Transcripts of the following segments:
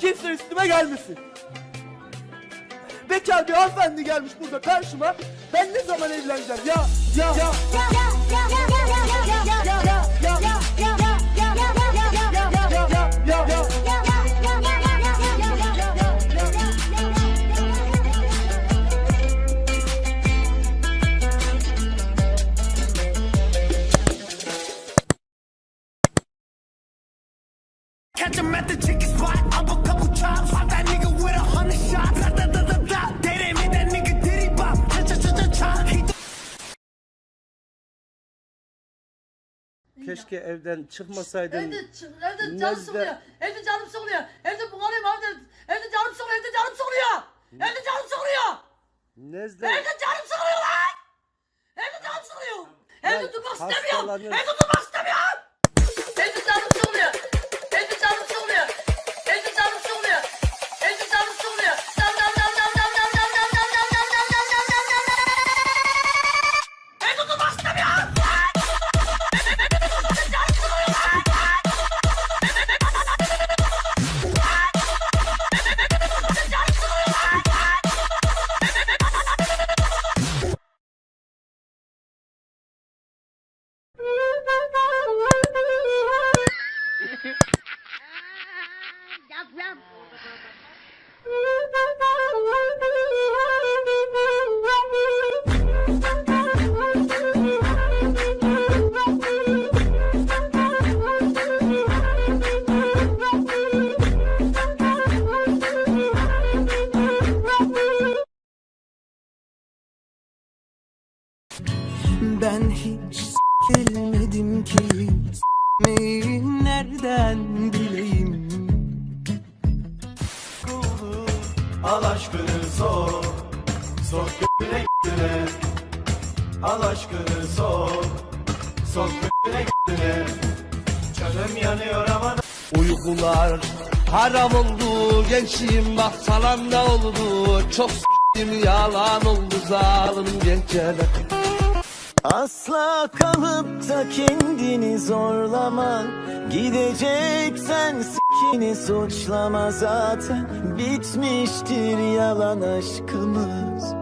Kimse üstüme gelmesin. Bekar bir hanımefendi gelmiş burada karşıma. Ben ne zaman evleneceğim ya? Ya ya ya Catch him at the chicken spot. Up a couple chops. Pop that nigga with a hundred shots. Da, da, da, da, da. They didn't make that nigga diddy bop. Cha cha cha cha cha. He Keşke evden çıkmasaydın. Evde, evde canım güzel. sıkılıyor. Evde canım sıkılıyor. Evde bunalıyım abi. Evde canım sıkılıyor. Evde canım sıkılıyor. Evde canım sıkılıyor. Nezle. Evde canım sıkılıyor lan. Evde canım sıkılıyor. Evde durmak istemiyorum. Evde durmak nereden bileyim? Al aşkını sok Sok göğüne göğüne Al aşkını sok Sok göğüne göğüne Canım yanıyor ama Uykular haram oldu gençliğim bak da oldu. Çok s**tim yalan oldu zalim gençler Asla kalıp da kendini zorlama Gideceksen s**kini suçlama zaten Bitmiştir yalan aşkımız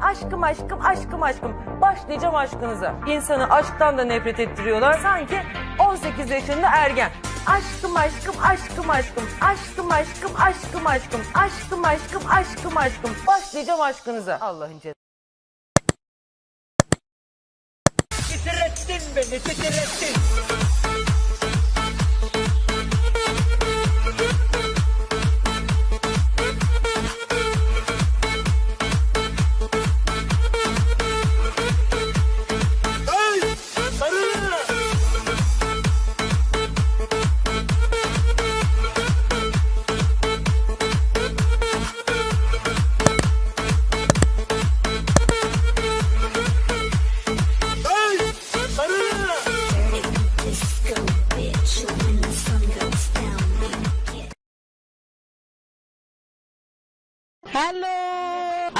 Aşkım aşkım aşkım aşkım. Başlayacağım aşkınıza. İnsanı aşktan da nefret ettiriyorlar. Sanki 18 yaşında ergen. Aşkım aşkım aşkım aşkım. Aşkım aşkım aşkım aşkım. Aşkım aşkım aşkım aşkım. Başlayacağım aşkınıza. Allah'ın cezası. Hallo,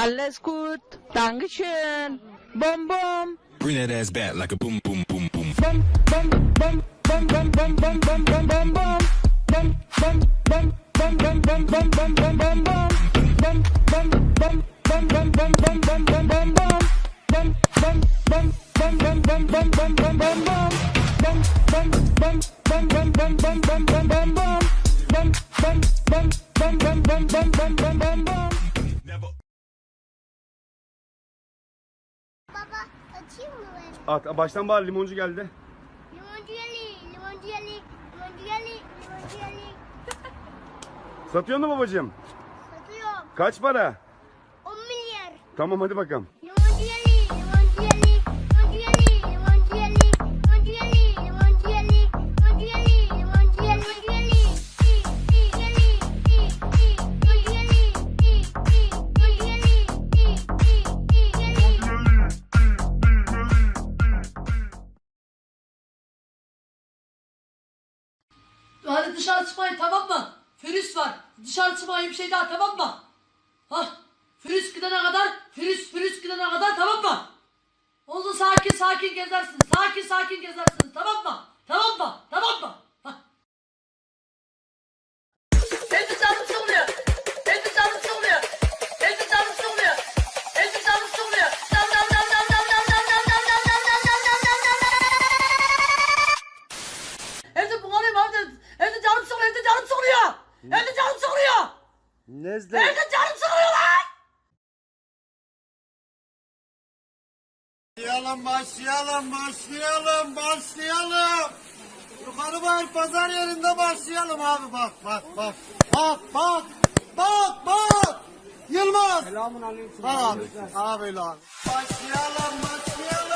Alles gut. Dankeschön. Boom, boom. Bring that ass back like a boom, boom, boom, boom. Boom, boom, boom, boom, boom, boom, boom, boom, boom, boom, boom. Boom, boom, boom, boom, boom, boom, boom, boom, boom, boom, boom. Boom, boom, boom, boom, boom, boom, boom, boom, boom, boom, boom. Boom, boom, boom, boom, boom, boom, boom, boom, boom, boom, boom. Boom, boom, boom, boom, boom, boom, boom, boom, boom, boom, boom. Boom, boom, boom, boom, boom, boom, boom, boom, boom, boom. Açayım mı ben? At, baştan bağır limoncu geldi Limoncu yeli, limoncu yeli, limoncu yeli, limoncu yeli. Satıyor mu babacığım? Satıyorum. Kaç para? 10 milyar. Tamam hadi bakalım Hadi dışarı çıkmayın tamam mı? Virüs var. Dışarı çıkmayın bir şey daha tamam mı? Hah. Virüs gidene kadar, virüs virüs gidene kadar tamam mı? Oldu sakin sakin gezersiniz. Sakin sakin gezersiniz Başlayalım, başlayalım, başlayalım. Yukarı bayır pazar yerinde başlayalım abi bak bak bak. Bak bak bak bak. Yılmaz. Selamun aleyküm. Abi. Abi lan. Başlayalım, başlayalım,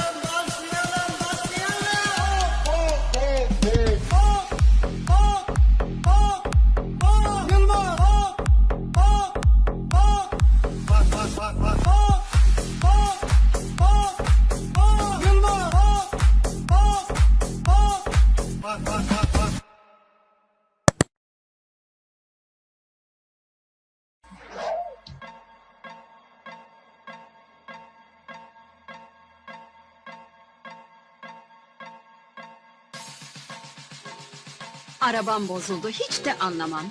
Arabam bozuldu, hiç de anlamam.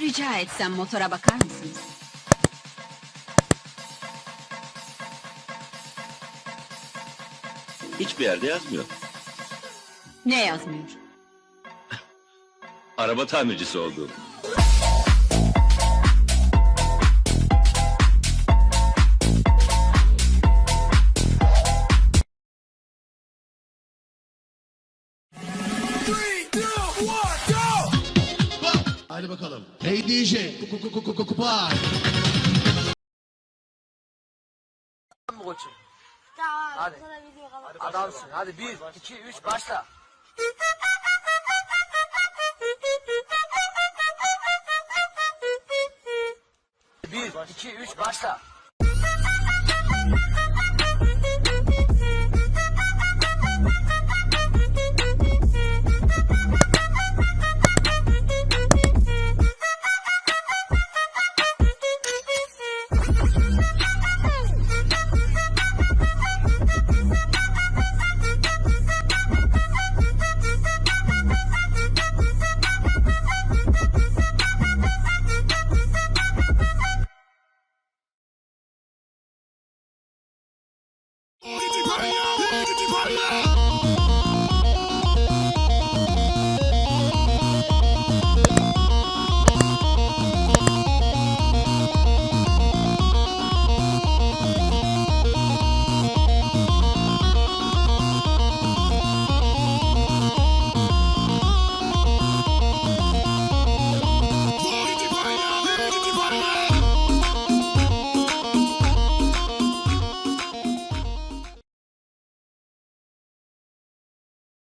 Rica etsem motora bakar mısınız? Hiçbir yerde yazmıyor. Ne yazmıyor? Araba tamircisi olduğum. Hadi bakalım. Hey DJ. Kuku kuku kuku kupa. mı koçum? Tamam Hadi. Adamsın. Hadi bir, iki, üç başla. Bir, iki, üç başla.